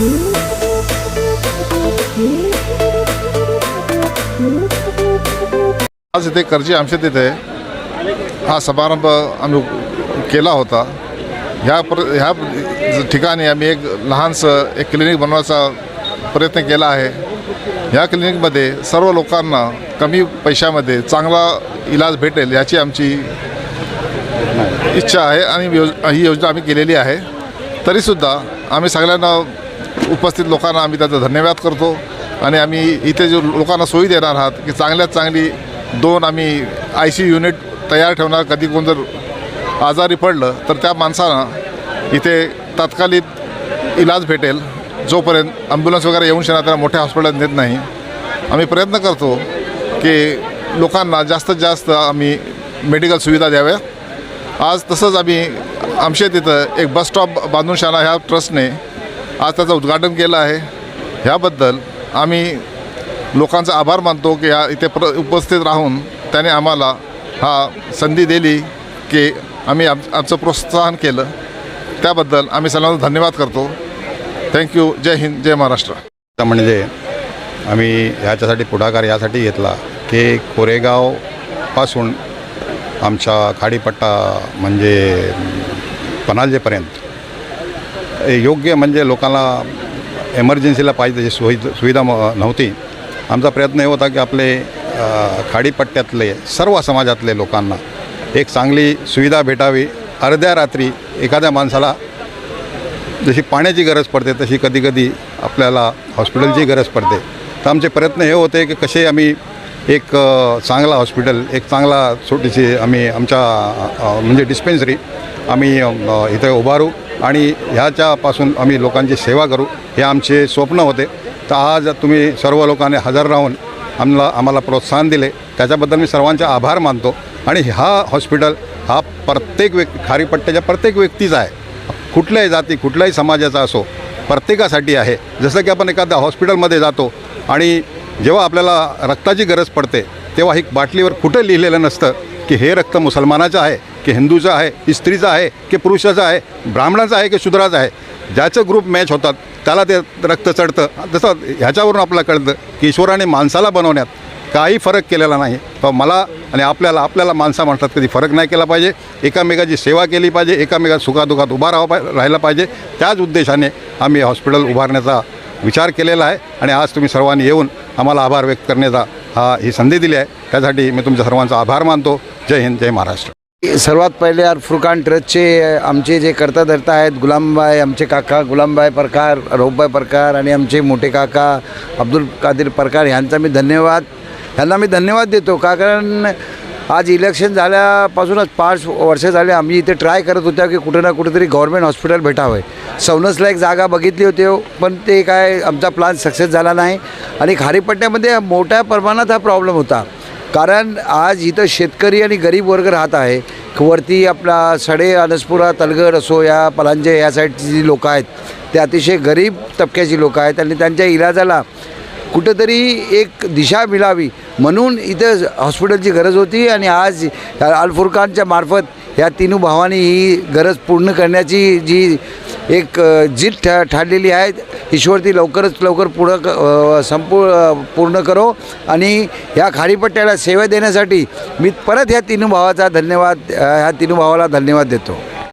आज इथे कर्जी आमच्या तिथे हा समारंभ आम्ही केला होता. ह्या प्र ह्या ठिकाणी आम्ही एक लहानसं एक क्लिनिक बनवायचा प्रयत्न केला आहे. ह्या क्लिनिकमध्ये सर्व लोकांना कमी पैशामध्ये चांगला इलाज भेटेल याची आमची इच्छा आहे आणि योज ही योजना आम्ही केलेली आहे. तरीसुद्धा आम्ही सगळ्यांना उपस्थित लोकांना आम्ही त्याचा धन्यवाद करतो आणि आम्ही इथे जो लोकांना सोयी देणार आहात की चांगल्यात चांगली दोन आम्ही आय सी युनिट तयार ठेवणार. कधी कोण जर आजारी पडलं तर त्या माणसाला इथे तात्कालिक इलाज भेटेल. जोपर्यंत ॲम्ब्युलन्स वगैरे येऊन शना त्यांना मोठ्या हॉस्पिटलात नेत नाही. आम्ही प्रयत्न करतो की लोकांना जास्तीत जास्त आम्ही मेडिकल सुविधा द्याव्या. आज तसंच आम्ही आमच्या तिथं एक बस स्टॉप बांधून शाळा ह्या ट्रस्टने आज त्याचं उद्घाटन केलं आहे. ह्याबद्दल आम्ही लोकांचा आभार मानतो की ह्या इथे प्र उपस्थित राहून त्याने आम्हाला हा संधी दिली की आम्ही आम आमचं प्रोत्साहन केलं. त्याबद्दल आम्ही सर्वांना धन्यवाद करतो. थँक्यू जय हिंद जय महाराष्ट्र. म्हणजे आम्ही ह्याच्यासाठी पुढाकार यासाठी घेतला की कोरेगावपासून आमच्या खाडीपट्टा म्हणजे पनालजेपर्यंत योग्य म्हणजे लोकांना एमर्जन्सीला पाहिजे तशी सोयी सुविधा नव्हती. आमचा प्रयत्न हे होता की आपले खाडीपट्ट्यातले सर्व समाजातले लोकांना एक चांगली सुविधा भेटावी. अर्ध्या रात्री एखाद्या माणसाला जशी पाण्याची गरज पडते तशी कधी कधी आपल्याला हॉस्पिटलची गरज पडते. तर आमचे प्रयत्न हे होते की कसे आम्ही एक चांगला हॉस्पिटल एक चांगला छोटीशी आम्ही आमच्या म्हणजे डिस्पेन्सरी आम्ही इथं इथे उभारू आणि ह्याच्यापासून आम्ही लोकांची सेवा करू. हे आमचे स्वप्न होते. तर आज तुम्ही सर्व लोकांनी हजर राहून आम्हाला आम्हाला प्रोत्साहन दिले. त्याच्याबद्दल मी सर्वांचे आभार मानतो. आणि हा हॉस्पिटल हा प्रत्येक व्यक्ती खारीपट्ट्याच्या प्रत्येक व्यक्तीचा आहे. कुठल्याही जाती कुठल्याही समाजाचा असो प्रत्येकासाठी आहे. जसं की आपण एखाद्या हॉस्पिटलमध्ये जातो आणि जेव्हा आपल्याला रक्ताची गरज पडते तेव्हा ही बाटलीवर कुठं लिहिलेलं नसतं. की हे रक्त मुसलमानाचं आहे की हिंदूचं आहे की स्त्रीचं आहे की पुरुषाचं आहे ब्राह्मणाचं आहे की शूद्राचं आहे ज्याचं ग्रुप मॅच होतात त्याला ते रक्त चढतं. जसं ह्याच्यावरून आपल्याला कळतं की ईश्वराने माणसाला बनवण्यात काही फरक केलेला नाही. तर मला आणि आपल्याला आपल्याला माणसा म्हणतात कधी फरक नाही केला पाहिजे. एकामेकाची सेवा केली पाहिजे एकामेका सुखादुखात उभा राहा राहिला पाहिजे. त्याच उद्देशाने आम्ही हॉस्पिटल उभारण्याचा विचार केलेला आहे आणि आज तुम्ही सर्वांनी येऊन आम्हाला आभार व्यक्त करण्याचा हा ही संधी दिली आहे. त्यासाठी मी तुमच्या सर्वांचा आभार मानतो. जय हिंद जय महाराष्ट्र. सर्वात पहिले यार फुरकान ट्रस्टचे आमचे जे करता धरता आहेत गुलामबाई आमचे काका गुलामबाई परकार रौफबाई परकार आणि आमचे मोठे काका अब्दुल कादिर परकार ह्यांचा मी धन्यवाद. ह्यांना मी धन्यवाद देतो का कारण आज इलेक्शन झाल्यापासूनच पाच वर्ष झाले आम्ही इथे ट्राय करत होत्या की कुठे ना कुठेतरी गव्हर्मेंट हॉस्पिटल भेटावं. सवनसला एक जागा बघितली होती हो, पण ते काय आमचा प्लान सक्सेस झाला नाही. आणि खारीपट्ट्यामध्ये मोठ्या प्रमाणात हा प्रॉब्लेम होता. कारण आज इथं शेतकरी आणि गरीब वर्ग राहत आहे. वरती आपला सडे अनसपुरा तलगड असो या पलांजे या साईडची जी लोकं आहेत ते अतिशय गरीब तबक्याची लोकं आहेत आणि त्यांच्या इलाजाला कुठंतरी एक दिशा मिळावी म्हणून इथं हॉस्पिटलची गरज होती आणि आज अल्फुरखानच्या मार्फत ह्या तिनू भावांनी ही गरज पूर्ण करण्याची जी एक जीत ठा ठाडलेली आहे. ईश्वर ती लवकरच लवकर पुढं क- संपू पूर्ण करो. आणि ह्या खाडीपट्ट्याला सेवा देण्यासाठी मी परत ह्या तिन्ही भावाचा धन्यवाद ह्या तिन्ही भावाला धन्यवाद देतो.